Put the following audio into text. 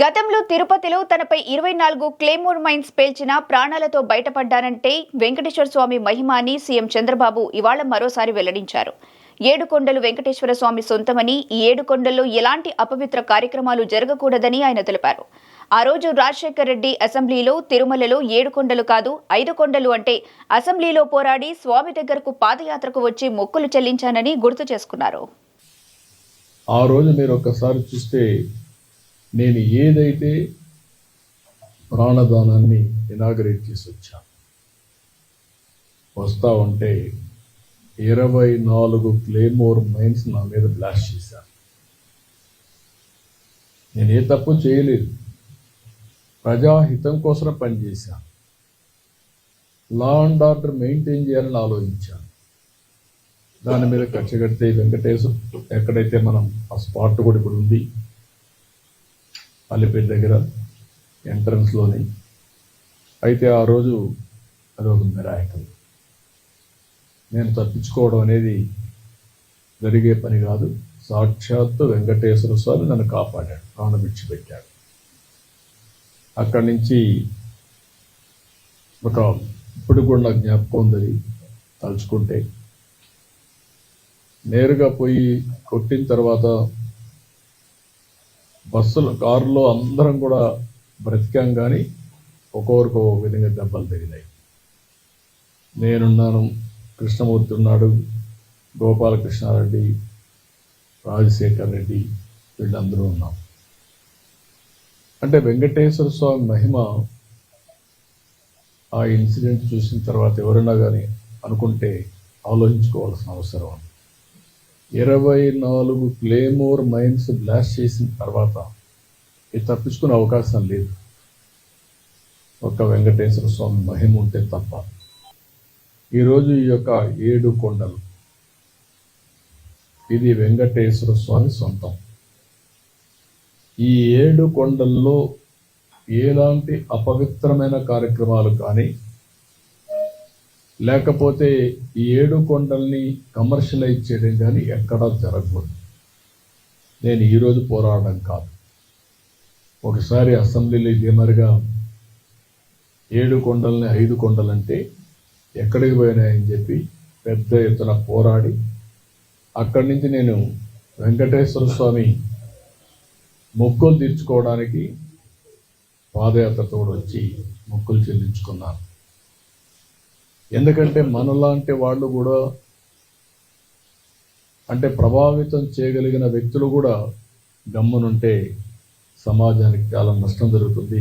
గతంలో తిరుపతిలో తనపై ఇరవై నాలుగు క్లేమోర్ మైన్స్ పేల్చిన ప్రాణాలతో బయటపడ్డానంటే వెంకటేశ్వర స్వామి మహిమ అని సీఎం చంద్రబాబు ఇవాళ మరోసారి వెల్లడించారు. ఏడు కొండలు వెంకటేశ్వర స్వామి సొంతమని ఈ ఏడు కొండల్లో ఎలాంటి అపవిత్ర కార్యక్రమాలు జరగకూడదని ఆయన తెలిపారు. ఆ రోజు రాజశేఖర్ రెడ్డి అసెంబ్లీలో తిరుమలలో ఏడు కొండలు కాదు ఐదు కొండలు అంటే అసెంబ్లీలో పోరాడి స్వామి దగ్గరకు పాదయాత్రకు వచ్చి మొక్కులు చెల్లించానని గుర్తు చేసుకున్నారు. ఆ రోజు మీరు ఒక్కసారి చూస్తే నేను ఏదైతే ప్రాణదానాన్ని ఇనాగరేట్ చేసి వచ్చాను వస్తా ఉంటే ఇరవై నాలుగు క్లేమోర్ మైన్స్ నా మీద బ్లాస్ట్ చేశాను నేను ఏ తప్పు చేయలేదు. ప్రజాహితం కోసం పనిచేశాను. లా అండ్ ఆర్డర్ మెయింటైన్ చేయాలని ఆలోచించాను. దాని మీద ఖర్చు కడితే వెంకటేశ్వర ఎక్కడైతే మనం ఆ స్పాట్ కూడా ఇప్పుడు ఉంది అల్లిపేట దగ్గర ఎంట్రన్స్లోని. అయితే ఆ రోజు అది ఒక మిరాయకం నేను తప్పించుకోవడం అనేది జరిగే పని కాదు. సాక్షాత్తు వెంకటేశ్వర స్వామి నన్ను కాపాడాడు ప్రాణం విడిచిపెట్టాడు. అక్కడి నుంచి ఒక ఇప్పుడు కూడా నాకు జ్ఞాపకం ఉంది తలుచుకుంటే. నేరుగా పోయి కొట్టిన తర్వాత బస్సులు కారులో అందరం కూడా బ్రతికాం కానీ ఒక్కొక్కరికి ఒక విధంగా దెబ్బలు తగిలాయి. నేనున్నాను కృష్ణమూర్తి ఉన్నాడు గోపాలకృష్ణారెడ్డి రాజశేఖర్ రెడ్డి వీళ్ళందరూ ఉన్నాం. అంటే వెంకటేశ్వర స్వామి మహిమ ఆ ఇన్సిడెంట్ చూసిన తర్వాత ఎవరైనా కానీ అనుకుంటే ఆలోచించుకోవాల్సిన అవసరం ఉంది. ఇరవై నాలుగు ఫ్లేమోర్ మైన్స్ బ్లాస్ట్ చేసిన తర్వాత ఇది తప్పించుకునే అవకాశం లేదు. ఒక వెంకటేశ్వర స్వామి మహిమ ఉంటే తప్ప. ఈరోజు ఈ యొక్క ఏడు కొండలు. ఇది వెంకటేశ్వర స్వామి సొంతం. ఈ ఏడు కొండల్లో ఎలాంటి అపవిత్రమైన కార్యక్రమాలు కానీ లేకపోతే ఈ ఏడు కొండల్ని కమర్షియలైజ్ చేయడం కానీ ఎక్కడా జరగకూడదు. నేను ఈరోజు పోరాడడం కాదు. ఒకసారి అసెంబ్లీలో ఇదే ఏడు కొండల్ని ఐదు కొండలంటే ఎక్కడికి పోయినాయని చెప్పి పెద్ద ఎత్తున పోరాడి అక్కడి నుంచి నేను వెంకటేశ్వర స్వామి మొక్కులు తీర్చుకోవడానికి పాదయాత్రతో వచ్చి మొక్కులు చెల్లించుకున్నాను. ఎందుకంటే మనలాంటి వాళ్ళు కూడా అంటే ప్రభావితం చేయగలిగిన వ్యక్తులు కూడా గమ్మునుంటే సమాజానికి చాలా నష్టం జరుగుతుంది.